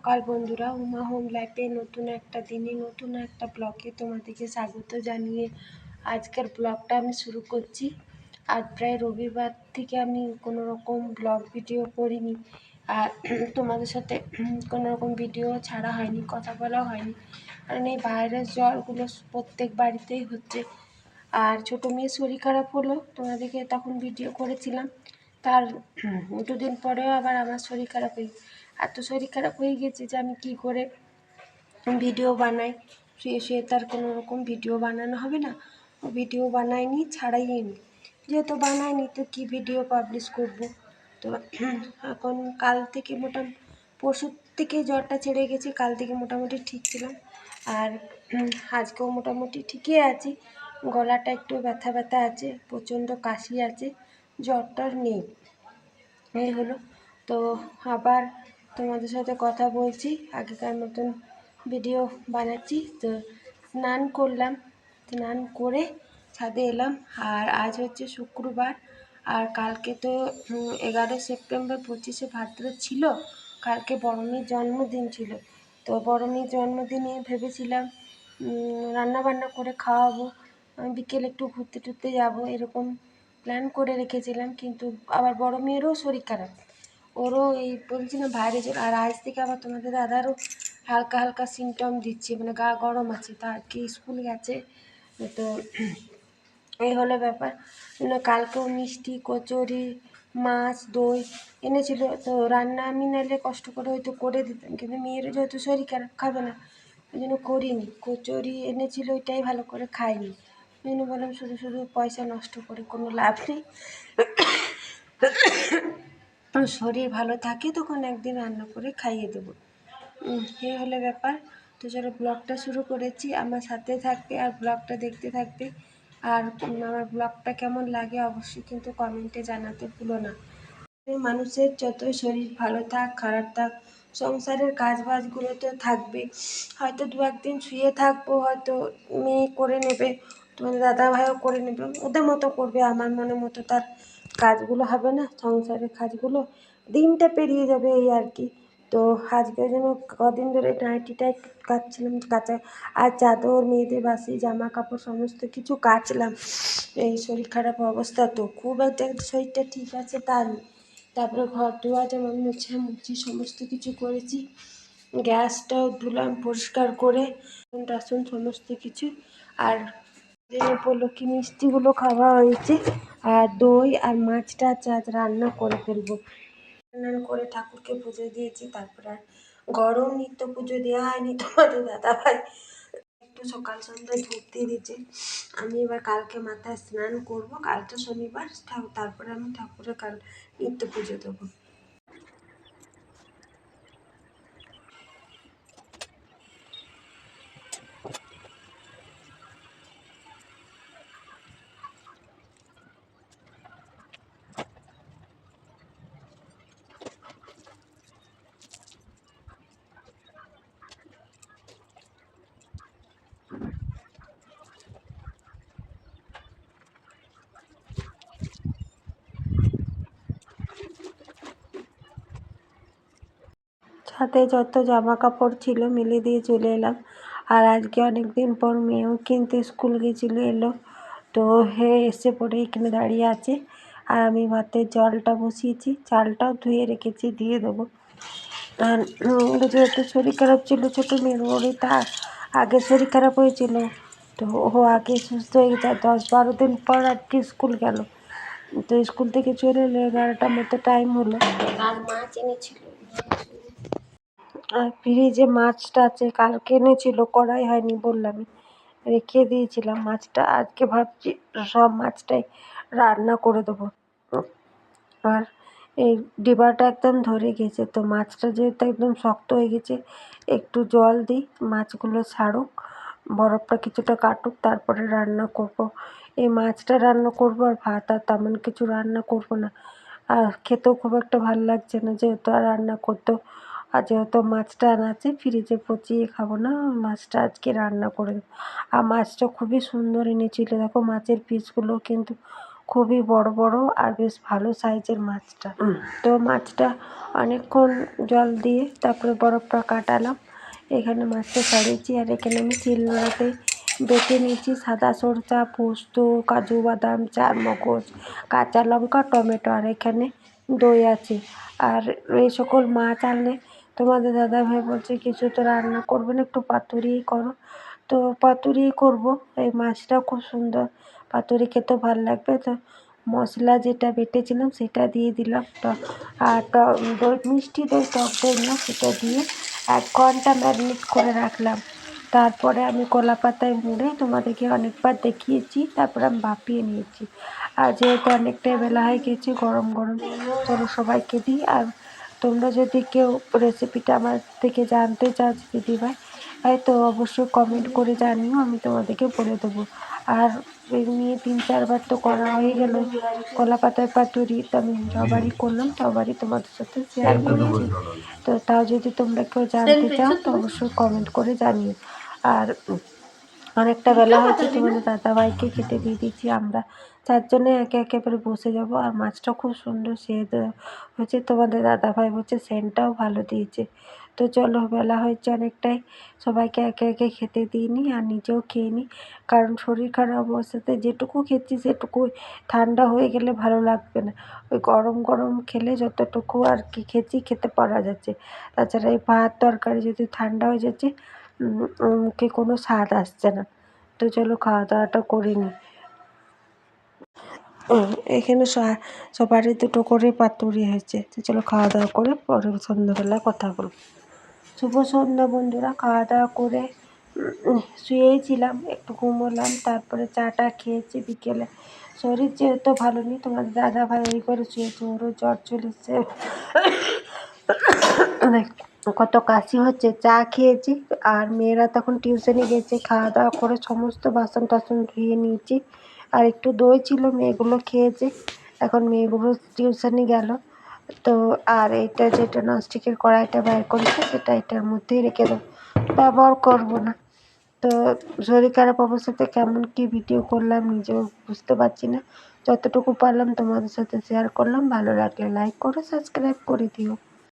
সকাল বন্ধুরা, উমা হোম লাইফে নতুন একটা দিনে, নতুন একটা ব্লগে তোমাদেরকে স্বাগত জানিয়ে আজকের ব্লগটা আমি শুরু করছি। আজ প্রায় রবিবার থেকে আমি কোনো রকম ব্লগ ভিডিও করিনি। আর তোমাদের সাথে কোনো রকম ভিডিও ছাড়া হয়নি, কথা বলা হয়নি। কারণ এই ভাইরাস জ্বরগুলো প্রত্যেক বাড়িতেই হচ্ছে। আর ছোটো মেয়ে শরীর খারাপ হলো, তোমাদেরকে তখন ভিডিও করেছিলাম। তার দুদিন পরেও আবার আমার শরীর খারাপ হয়ে এত শরীর খারাপ হয়ে গেছে যে আমি কী করে ভিডিও বানাই? শুয়ে শুয়ে তার কোনো রকম ভিডিও বানানো হবে না। ভিডিও বানাইনি ছাড়াইনি যেহেতু বানাইনি তো কী ভিডিও পাবলিশ করব? তো এখন কাল থেকে মোটামুটি পরশুর থেকে জ্বরটা ছেড়ে গেছে, কাল থেকে মোটামুটি ঠিক ছিলাম। আর আজকেও মোটামুটি ঠিকই আছি। গলাটা একটু ব্যথা ব্যথা আছে, প্রচণ্ড কাশি আছে। জ্বর টর নেই। এই হলো। তো আবার তোমাদের সাথে কথা বলছি। আগেকার মতন ভিডিও বানাচ্ছি। তো স্নান করলাম। স্নান করে ছাদে এলাম। আর আজ হচ্ছে শুক্রবার। আর কালকে তো এগারো সেপ্টেম্বর, পঁচিশে ভাদ্র ছিল। কালকে বড়মের জন্মদিন ছিল। তো বড়মের জন্মদিনে ভেবেছিলাম রান্না বান্না করে খাওয়াবো। বিকেলে একটু ঘুরতে টুরতে যাব, এরকম প্ল্যান করে রেখেছিলাম, কিন্তু আবার বড় মেয়েরও শরীর খারাপ। ওরও এই বলছি না বাইরে জ্বর আর আজ থেকে আবার তোমাদের দাদারও হালকা হালকা সিমটম দিচ্ছে মানে গা গরম আছে, তা আজকে স্কুল গেছে। তো এই হলো ব্যাপার। কালকেও মিষ্টি, কচুরি, মাছ, দই এনেছিল, তো রান্না আমি নাহলে কষ্ট করে হয়তো করে দিতাম, কিন্তু মেয়ের যেহেতু শরীর খারাপ, খাবে না, ওই জন্য করিনি। কচুরি এনেছিল, ওইটাই ভালো করে খাইনি। জন্য বললাম শুধু শুধু পয়সা নষ্ট করে কোনো লাভ নেই। শরীর ভালো থাকে তখন একদিন রান্না করে খাইয়ে দেবো। এই হলো ব্যাপার। তো চলো, ব্লগটা শুরু করেছি। আমার সাথে থাকবে আর ব্লগটা দেখতে থাকবে। আর আমার ব্লগটা কেমন লাগে অবশ্যই কিন্তু কমেন্টে জানাতে ভুলো না। মানুষের যতই শরীর ভালো থাক, খারাপ থাক, সংসারের কাজ বাজগুলো তো থাকবে হয়তো দু একদিন শুয়ে থাকব, হয়তো মেয়ে করে নেবে তোমাদের দাদা ভাইও করে নেবে। ওদের মতো করবে, আমার মনে মতো তার কাজগুলো হবে না, সংসারের কাজগুলো। দিনটা পেরিয়ে যাবে এই আর কি। তো আজকে যেন কদিন ধরে নাইটিটাই কাচছিলাম কাচা আর চাদর মেয়েদের বাসি জামা কাপড় সমস্ত কিছু কাচলাম এই শরীর খারাপ অবস্থা তো, খুব একটা শরীরটা ঠিক আছে তা তারপরে ঘর দুয়ার যেমন মুছে মুছি সমস্ত কিছু করেছি। গ্যাসটাও ধুলাম পরিষ্কার করে টাসন সমস্ত কিছু। আর উপলক্ষী মিষ্টিগুলো খাওয়া হয়েছে আর দই আর মাছটা আজ রান্না করে ফেলব। রান্না করে ঠাকুরকে পুজো দিয়েছি, তারপর আর গরম নিত্য পুজো দেওয়া হয়নি তোমাদের দাদা ভাই একটু সকাল সন্ধ্যায় ধূপ দিয়ে দিয়েছে। আমি এবার কালকে মাথায় স্নান করব কালটা শনিবার তারপরে আমি ঠাকুরের কাল নিত্য পুজো দেবো। ছাদে যত জামা কাপড় ছিল মেলে দিয়ে চলে এলাম। আর আজকে অনেক দিন পর মেয়েও কিন্তু স্কুল গেছিল, এলো। তো হে এসে পড়ে, এখানে দাঁড়িয়ে আছে। আর আমি ভাতের জলটা বসিয়েছি, চালটাও ধুয়ে রেখেছি, দিয়ে দেবো। আর যেহেতু শরীর খারাপ ছিল, ছোটো মেয়ের ওরই তা আগে শরীর খারাপ হয়েছিল। তো ও আগে সুস্থ হয়ে গেছে দশ বারো দিন পর আর কি স্কুল গেল। তো স্কুল থেকে চলে এলো, এগারোটার মতো টাইম হলো। আর মাছ এনেছিল আর ফ্রিজে মাছটা আছে, কালকে এনেছিল করাই হয়নি বললামই রেখে দিয়েছিলাম মাছটা। আজকে ভাবছি সব মাছটাই রান্না করে দেবো। আর এই ডিবাটা একদম ধরে গেছে, তো মাছটা যেহেতু একদম শক্ত হয়ে গেছে, একটু জল দিই, মাছগুলো ছাড়ুক, বরফটা কিছুটা কাটুক, তারপরে রান্না করব। এই মাছটা রান্না করব আর ভাত, আর তেমন কিছু রান্না করব না। আর খেতেও খুব একটা ভালো লাগছে না, যেহেতু আর রান্না করতেও আর যেহেতু মাছটা আনা আছে ফ্রিজে পচিয়ে খাব না, মাছটা আজকে রান্না করে দেবো। আর মাছটা খুবই সুন্দর এনেছিল, দেখো মাছের পিসগুলো কিন্তু খুবই বড় বড় আর বেশ ভালো সাইজের মাছটা। তো মাছটা অনেকক্ষণ জল দিয়ে তারপরে বরফটা কাটালাম। এখানে মাছটা ছাড়িয়েছি আর এখানে আমি শিলনোড়াতে বেটে নিয়েছি সাদা সরষা, পোস্ত, কাজু বাদাম, চারমগজ, কাঁচা লঙ্কা, টমেটো আর এখানে দই আছে। আর এই সকল মাছ আনলে তোমাদের দাদাভাই বলছে, কিছু তো রান্না করবে না, একটু পাতুরিই করো। তো পাতুরিই করব। এই মাছটা খুব সুন্দর। পাতুরি খেতেও ভালো লাগবে। তো মশলা যেটা বেটেছিলাম, সেটা দিয়ে দিলাম। আর দই, মিষ্টি দই টক দই না, সেটা দিয়ে এক ঘণ্টা ম্যারিনেট করে রাখলাম। তারপরে আমি কলা পাতায় মুড়ে তোমাদেরকে অনেকবার দেখিয়েছি, তারপরে আমি ভাপিয়ে নিয়েছি। আর যেহেতু অনেকটাই বেলা হয়ে গেছে, গরম গরম, চলো সবাইকে দিই। আর তোমরা যদি কেউ রেসিপিটা আমার থেকে জানতে চাও দিদিভাই তাই তো অবশ্যই কমেন্ট করে জানিও আমি তোমাদেরকে বলে দেবো। আর এমনি তিন চারবার তো করা হয়ে গেল। কলা পাতায় পাতুরি তো আমি সবারই করলাম সবারই তোমাদের সাথে শেয়ার করেছি। তো তাও যদি তোমরা কেউ জানতে চাও তো অবশ্যই কমেন্ট করে জানিও। আর অনেকটা বেলা হয়েছে তোমাদের দাদাভাইকে খেতে দিয়ে দিচ্ছি আমরা। চারজনে একে একেবারে বসে যাব আর মাছটা খুব সুন্দর সেদ্ধ হয়েছে। তোমাদের দাদাভাই বলছে সেন্টটাও ভালো দিয়েছে। তো চলো বেলা হয়েছে অনেকটাই। সবাইকে একে একে খেতে দিই দিইনি আর নিজেও খেয়ে নিই কারণ শরীর খারাপ অবস্থাতে যেটুকু খেয়েছি সেটুকু ঠান্ডা হয়ে গেলে ভালো লাগবে না। ওই গরম গরম খেলে যতটুকু আর কি খেয়েছি খেতে পারা যাচ্ছে। তাছাড়া এই ভাত তরকারি যদি ঠান্ডা হয়ে যাচ্ছে মুখে কোনো স্বাদ আসছে না। তো চলো খাওয়া দাওয়াটা করে নিই। এখানে সবারই দুটো করে পাতুরি হয়েছে। তো চলো খাওয়া দাওয়া করে পরে সন্ধ্যাবেলায় কথা বলব। শুভ সন্ধ্যা বন্ধুরা খাওয়া দাওয়া করে শুয়েছিলাম, একটু ঘুমোলাম, তারপরে চাটা খেয়েছি বিকেলে। শরীর যেহেতু ভালো নেই, তোমাদের দাদা ভাই ওই করে শুয়েছে, ওরও জ্বর চলেছে। কত কাশি হচ্ছে, চা খেয়েছি আর মেয়েরা তখন টিউশনে গেছে খাওয়া দাওয়া করে সমস্ত বাসন টাসন ধুয়ে নিয়েছি আর একটু দই ছিল, মেয়েগুলো খেয়েছে, এখন মেয়েগুলো টিউশনে গেল। তো আর এইটা যেটা ননস্টিকের কড়াইটা বের করেছে, সেটা এটার মধ্যেই রেখে দেবো। ব্যবহার করব না। তো শরীর খারাপ অবস্থাতে কেমন কী ভিডিও করলাম নিজেও বুঝতে পারছি না। যতটুকু পারলাম তোমাদের সাথে শেয়ার করলাম। ভালো লাগলে লাইক করে সাবস্ক্রাইব করে দিও।